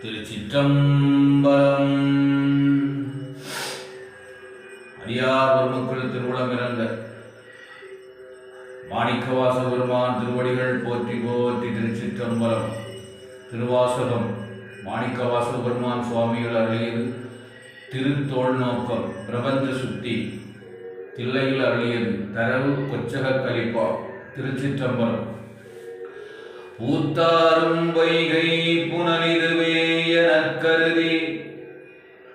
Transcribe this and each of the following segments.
திருச்சிற்றம்பலம். அடியார் பெருமக்கள் திருவுளம் இறந்த மாணிக்கவாச பெருமான் திருவடிகள் போற்றி போற்றி திருச்சிற்றம்பலம். திருவாசகம் மாணிக்கவாச பெருமான் சுவாமிகள் அருளியது திருத்தோள் நோக்கம் பிரபஞ்ச சுத்தி. தில்லையில் அருளியது தரவு கொச்சக கலிப்பா. திருச்சிற்றம்பரம். ஊத்தாரும் வைகை புனலிதுவே எனக் கருதி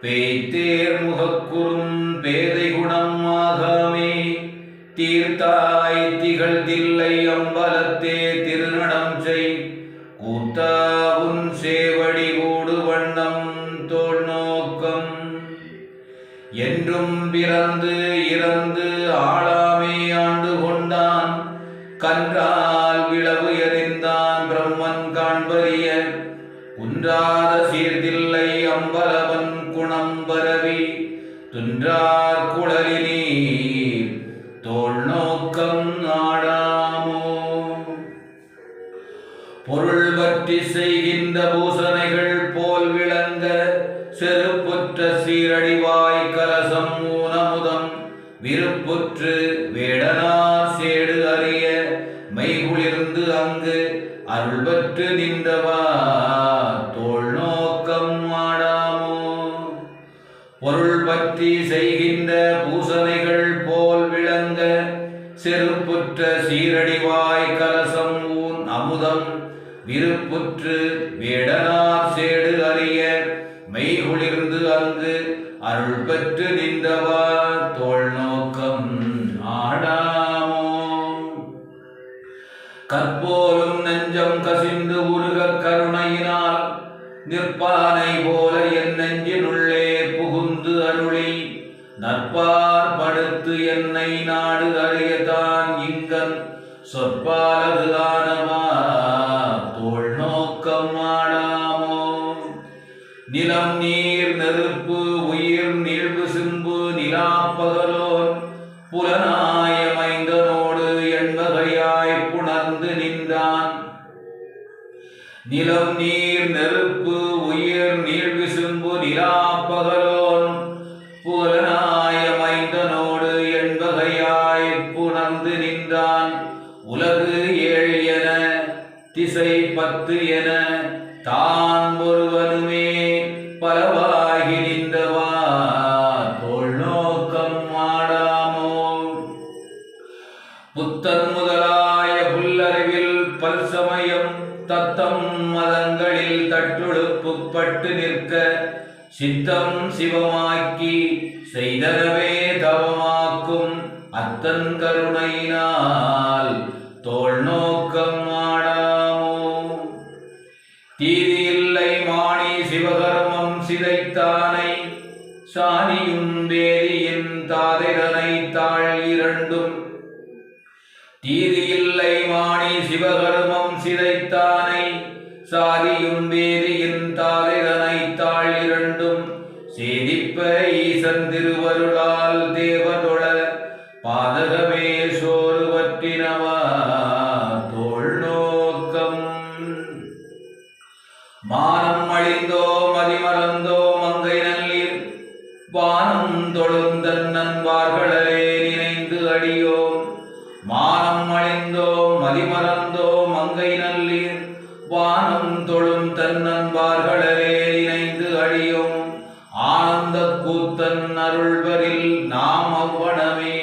பேய்த்தேர் முகக்குறும் பேதை குணம் ஆகாமே தீர்த்தாய் திகழ் தில்லை அம்பலத்தே திருநடம் செய் கூத்தாவும் சேவடி கூடு வண்ணம் தோல் நோக்கம். என்றும் பிறந்து இறந்து ஆளாமே கன்றால் விளவு எறிந்தான் பிரம்மன் காண்பறிய. குன்றாத சீர்தில்லை அம்பலவன் குணம் பரவி. துன்றார் குழலினீர் தோல் நோக்கம் நாடாமோ. பொருள் பற்றி செய்கின்ற பூசணைகள் போல் விளங்க செருப்புற்ற சீரடிவாய் பற்றி செய்கின்ற பூசனைகள் போல் விளங்க செருப்புற்ற சீரடிவாய் கலசம் ஊன் அமுதம். விருப்புற்று வேடனார் சேடு அறிய மெய்குளிர்ந்து அங்கு அருள் பெற்று நின்றவா தோல் நோக்கம் ஆடாமோ. கற்போலும் நெஞ்சம் கசிந்து உருக கருணையினால் நிற்பானை போல தோல் நோக்கம் ஆடாமோ நிலம் நீர் நெருப்பு உயிர் நீழ்வு சிம்பு நிலாப்பகலோர் புலனாயமைந்தனோடு எண்பகையாய் புணர்ந்து நின்றான். நிலம் நீர் நெருப்பு உயிர் நீர் விசும்பு நிலா புலனாயமைந்தனோடு திசை பத்து என தான் ஒருவனுமே பலவாகி நின்றவா தோல் நோக்கம் ஆடாமோ புத்தன் முதலாய புல்லறிவில் பல்சமயம் தத்தம் மதங்களில் தட்டுழுப்புப்பட்டு நிற்க சித்தம் சிவமாக்கி செய்தனவே தவமாக்கும் அத்தன் கருணையினால் தோல் நோக்கம் சாணியும் வேதியின் தாதிரனை தாழ் இரண்டும் தீதியில்லை மாணி சிவகர்மம் சிதைத்தானை சாதியும் வேதியின் மானம் அழிந்தோ மங்கை நல்லீர் வானம் தொழும் தன்னன்பார்களே இணைந்து அழியும். ஆனந்த கூத்தன் அருள்வரில் நாம் அவ்வனமே.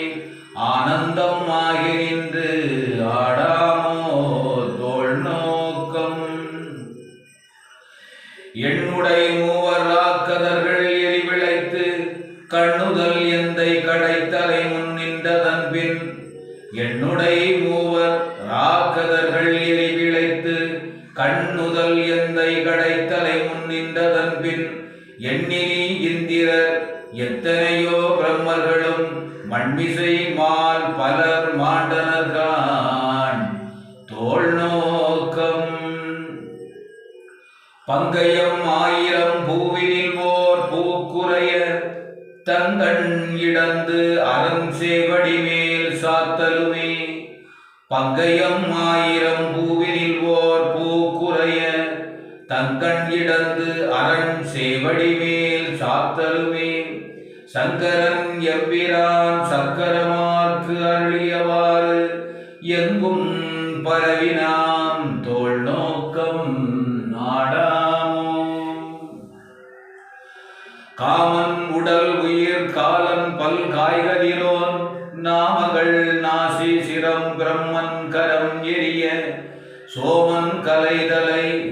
ஆனந்தம் ஆகி நின்று ஆடாமோ தோல் நோக்கம். என்னுடைய மூவர் ஆக்கதர்கள் எரிவிளைத்து கண்ணுதல் எந்தை கடைத்தலை முன் நின்றதன் பின் என்னுடைய மூவர் ராக்கதர்கள் எரிவிளைத்து கண்ணுதல் எந்தை கடைத்தலை முன்னின்றதன் பின் எண்ணினி இந்திரர் எத்தனையோ பிரம்மர்களும் மண்மிசை மால் பலர் மாண்டனர்கான். தோல் நோக்கம். பங்கயம் ஆயிரம் பூவினில் ஓர் பூக்குறைய தங்கண் இடந்து அறம் சேவடிமே பங்கையம் ஆயிரம் பூவினில் ஓர் பூக்குறைய தங்கண் இடந்து அரண் சேவடி மேல் சாத்தலுமே. சங்கரன் எவ்விரான் சக்கரமார்க்கு அருளியவாறு எங்கும் பரவினாம் தோல் நோக்கம் நாடாமோ. காமன் உடல் உயிர் காலம் பல் காய்கதிரோன் நாமகள்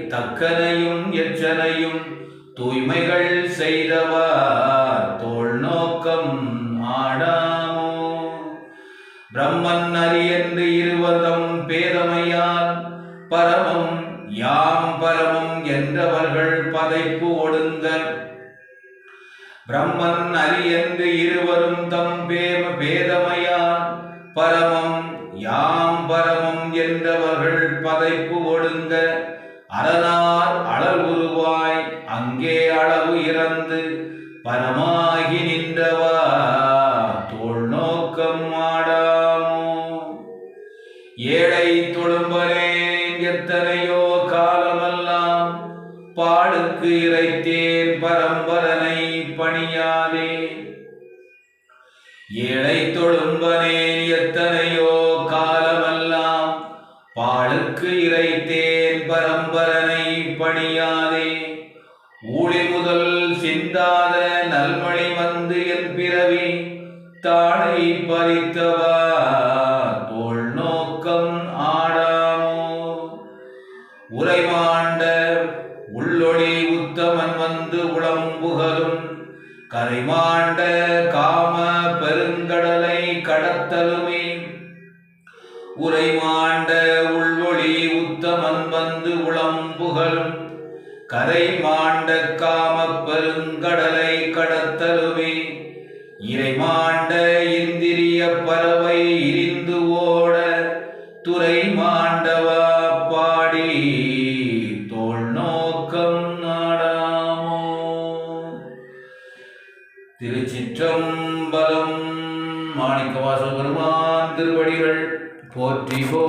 தக்கனையும் எச்சனையும் தூய்மைகள் செய்தவா தோல் நோக்கம் ஆடாமோ? பிரம்மன் அரியன்று இருவதம் பேதமையால் பரமம் யாம் பரமம் என்றவர்கள் பதைப்பு ஒடுங்கர் பிரம்மன் அரியன்று இருவரும் தம் பேம பேதமையால் பரமம் யாம் பரமம் என்றவர்கள் பதைப்பு பரமாகி நின்றவா? தோல் நோக்கம் ஆடாமோ? ஏழை தொழும்பனேன் எத்தனையோ காலமெல்லாம் பாடுக்கு இறைத்தேன் பரம்பரனை பணியாதே. ஏழை தொழும்பனேன் எத்தனையோ சிந்தாத நல்மணி வந்து என் பிறவி தாழை பறித்தவா தோல் நோக்கம் ஆடாமோ? உரைமாண்ட உள்ளொளி உத்தமன் வந்து உளம் புகழும் கரைமாண்ட காம பெருங்கடலை கடத்தலுமே. உரைமாண்ட உள்ளொளி உத்தமன் வந்து உளம் புகழும் கரை மாண்ட காம பெருங்கடலை கடத்தலுமே. இறைமாண்ட இந்திரிய பறவை இருந்து ஓட துறை மாண்டவா பாடி தோல் நோக்கம் நாடாமோ. திருச்சிற்றம்பலம் மாணிக்கவாச பெருமான் திருவடிகள் போற்றி போ.